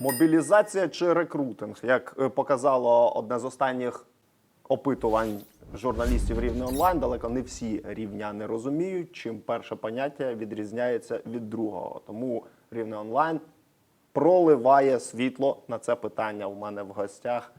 Мобілізація чи рекрутинг, як е, показало одне з останніх опитувань журналістів рівне онлайн, далеко не всі рівняни розуміють, чим перше поняття відрізняється від другого. Тому рівне онлайн проливає світло на це питання. У мене в гостях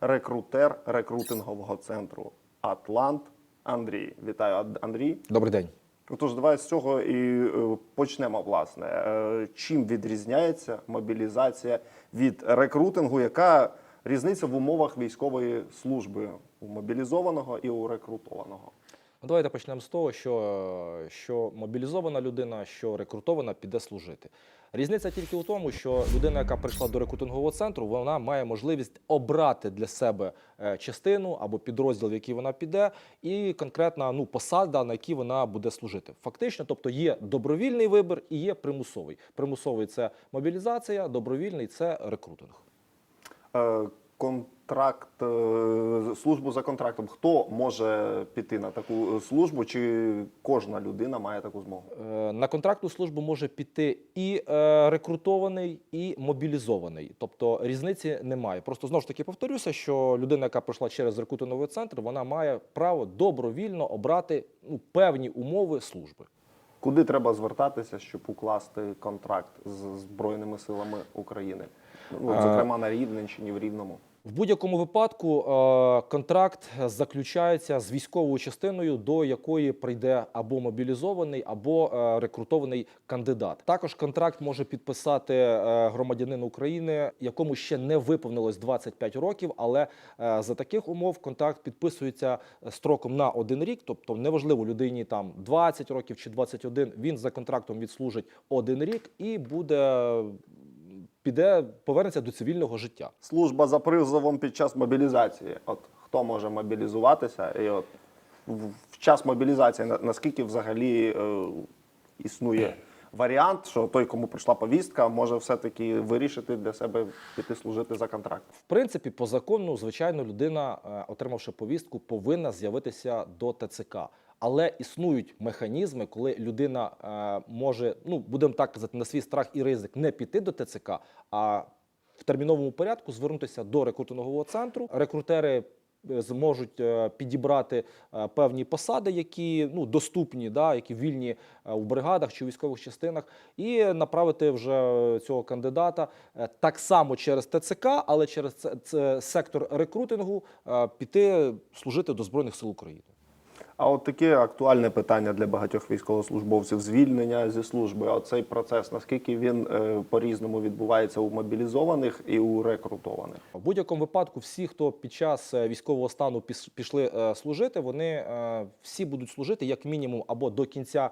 рекрутер рекрутингового центру Атлант Андрій. Вітаю, Андрій. Добрий день. Отож, давай з цього і е, почнемо. Власне, Е, чим відрізняється мобілізація від рекрутингу? Яка різниця в умовах військової служби у мобілізованого і у рекрутованого? Ну, давайте почнемо з того, що, що мобілізована людина, що рекрутована, піде служити. Різниця тільки у тому, що людина, яка прийшла до рекрутингового центру, вона має можливість обрати для себе е, частину або підрозділ, в який вона піде, і конкретна ну, посада, на якій вона буде служити. Фактично, тобто є добровільний вибір і є примусовий. Примусовий це мобілізація, добровільний це рекрутинг. Е, Контракт, е, службу за контрактом. Хто може піти на таку службу? Чи кожна людина має таку змогу? Е, На контрактну службу може піти і е, рекрутований, і мобілізований. Тобто різниці немає. Просто знову ж таки повторюся, що людина, яка пройшла через рекрутинговий центр, вона має право добровільно обрати ну, певні умови служби. Куди треба звертатися, щоб укласти контракт з Збройними силами України? Ну, Е, зокрема, на Рівненщині, в Рівному. В будь-якому випадку е, контракт заключається з військовою частиною, до якої прийде або мобілізований, або е, рекрутований кандидат. Також контракт може підписати е, громадянин України, якому ще не виповнилось 25 років, але за таких умов контракт підписується строком на один рік. Тобто, неважливо людині там 20 років чи 21, Він за контрактом відслужить один рік і буде піде, повернеться до цивільного життя. Служба за призовом під час мобілізації. От хто може мобілізуватися, і от в, час мобілізації на- наскільки взагалі е, існує варіант, що той, кому прийшла повістка, може все-таки вирішити для себе піти служити за контракт. В принципі, по закону, звичайно, людина, е, отримавши повістку, повинна з'явитися до ТЦК. Але існують механізми, коли людина е, може, ну будемо так казати, на свій страх і ризик не піти до ТЦК, а в терміновому порядку звернутися до рекрутингового центру. Рекрутери е, зможуть е, підібрати певні посади, які ну доступні, да, які вільні у бригадах чи військових частинах, і направити вже цього кандидата так само через ТЦК, але через це, сектор рекрутингу піти служити до збройних сил України. А от таке актуальне питання для багатьох військовослужбовців звільнення зі служби. А цей процес наскільки він е, по-різному відбувається у мобілізованих і у рекрутованих? В будь-якому випадку, всі, хто під час е, військового стану пішли е, служити, вони всі будуть служити як мінімум або до кінця.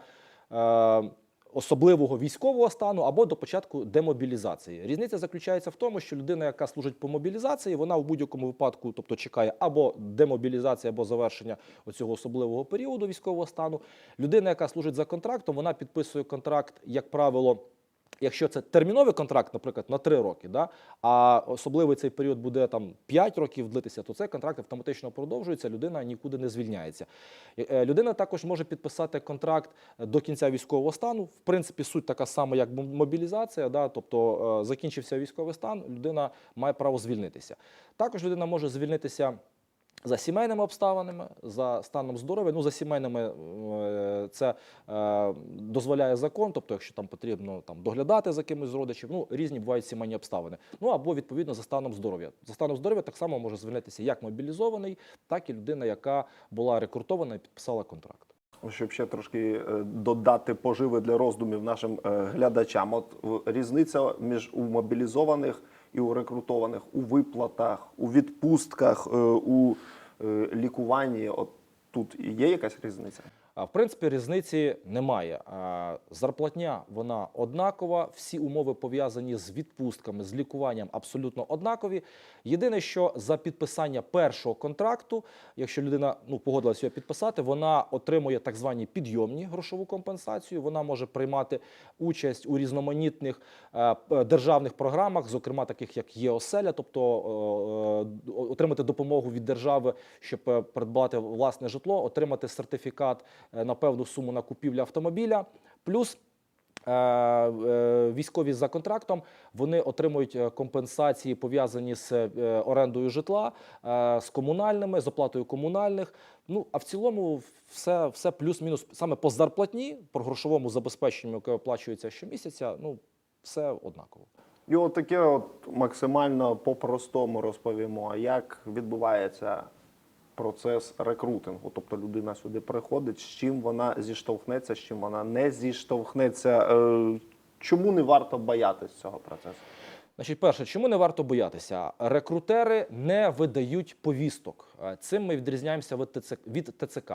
Особливого військового стану або до початку демобілізації. Різниця заключається в тому, що людина, яка служить по мобілізації, вона в будь-якому випадку, тобто чекає або демобілізації, або завершення цього особливого періоду військового стану. Людина, яка служить за контрактом, вона підписує контракт, як правило, Якщо це терміновий контракт, наприклад, на 3 роки, да, а особливий цей період буде там 5 років длитися, то цей контракт автоматично продовжується, людина нікуди не звільняється. Е, е, Людина також може підписати контракт до кінця військового стану. В принципі, суть така сама, як мобілізація, да, тобто е, закінчився військовий стан, людина має право звільнитися. Також людина може звільнитися. За сімейними обставинами, за станом здоров'я, ну за сімейними це е, дозволяє закон, тобто, якщо там потрібно там доглядати за кимось родичів, ну різні бувають сімейні обставини. Ну або відповідно за станом здоров'я. За станом здоров'я так само може звільнитися як мобілізований, так і людина, яка була рекрутована і підписала контракт. Щоб ще трошки е, додати поживи для роздумів нашим е, глядачам. От різниця між у мобілізованих і у рекрутованих у виплатах, у відпустках, у лікуванні. От тут є якась різниця? В принципі, різниці немає. Зарплатня вона однакова, всі умови пов'язані з відпустками, з лікуванням абсолютно однакові. Єдине, що за підписання першого контракту, якщо людина ну, погодилася його підписати, вона отримує так звані підйомні грошову компенсацію. Вона може приймати участь у різноманітних е, державних програмах, зокрема таких як ЄОСЕЛЯ, тобто е, е, отримати допомогу від держави, щоб придбати власне житло, отримати сертифікат е, на певну суму на купівлю автомобіля, плюс. е, е, військові за контрактом вони отримують компенсації пов'язані з орендою житла, з комунальними, з оплатою комунальних. Ну а в цілому все, все плюс-мінус саме по зарплатні, по грошовому забезпеченню, яке оплачується щомісяця. Ну все однаково. І от таке от максимально по-простому розповімо, як відбувається процес рекрутингу. Тобто людина сюди приходить, з чим вона зіштовхнеться, з чим вона не зіштовхнеться. Е, Чому не варто боятися цього процесу? Значить, перше, чому не варто боятися? Рекрутери не видають повісток. Е, Цим ми відрізняємося від ТЦК.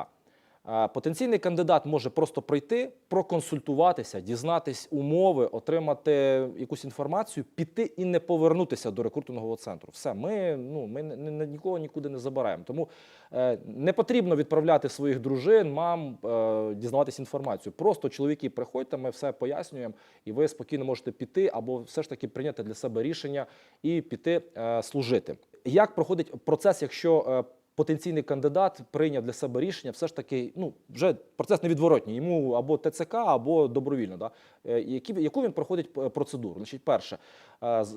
Потенційний кандидат може просто прийти, проконсультуватися, дізнатись умови, отримати якусь інформацію, піти і не повернутися до рекрутингового центру. Все, ми, ну, ми ні- нікого нікуди не забираємо. Тому е, не потрібно відправляти своїх дружин, мам, е, дізнаватись інформацію. Просто чоловіки, приходьте, ми все пояснюємо, і ви спокійно можете піти або все ж таки прийняти для себе рішення і піти е, служити. Як проходить процес, якщо е, потенційний кандидат прийняв для себе рішення, все ж таки, ну вже процес невідворотній. Йому або ТЦК, або добровільно. Да? Е, Які, яку він проходить е, процедуру? Значить, перше,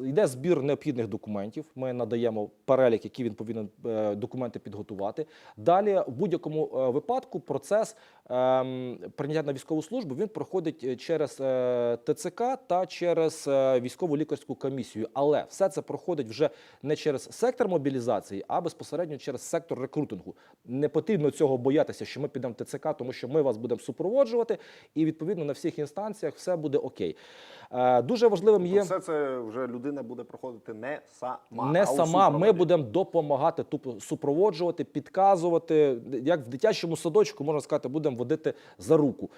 йде збір необхідних документів. Ми надаємо перелік, які він повинен е, документи підготувати. Далі, в будь-якому е, випадку, процес ем, прийняття на військову службу він проходить е, через ТЦК та через військову лікарську комісію. Але все це проходить вже не через сектор мобілізації, а безпосередньо через сектор рекрутингу. Не потрібно цього боятися, що ми підемо в ТЦК, тому що ми вас будемо супроводжувати, і відповідно на всіх інстанціях все буде окей. Дуже важливим є. Все це вже людина буде проходити не сама. Не а сама, ми будемо допомагати, тупо супроводжувати, підказувати. Як в дитячому садочку, можна сказати, будемо водити за руку.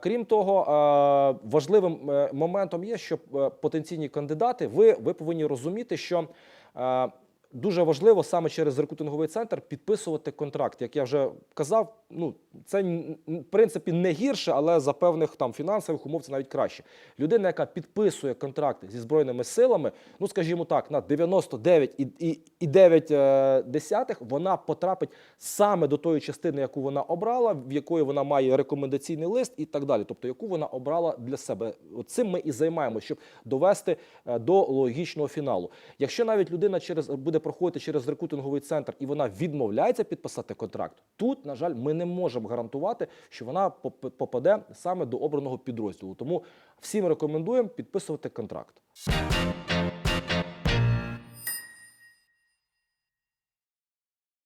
Крім того, важливим е, моментом є, що е, потенційні кандидати, ви, ви повинні розуміти, що е, дуже важливо саме через рекрутинговий центр підписувати контракт. Як я вже казав, ну це в принципі не гірше, але за певних там фінансових умов це навіть краще. Людина, яка підписує контракт зі збройними силами, ну скажімо так, на 99,9 е, десятих вона потрапить саме до тої частини, яку вона обрала, в якої вона має рекомендаційний лист і так далі. Тобто, яку вона обрала для себе. Цим ми і займаємося, щоб довести е, до логічного фіналу. Якщо навіть людина через буде проходити через рекрутинговий центр і вона відмовляється підписати контракт, тут, на жаль, ми не можемо гарантувати, що вона поп- попаде саме до обраного підрозділу. Тому всім рекомендуємо підписувати контракт.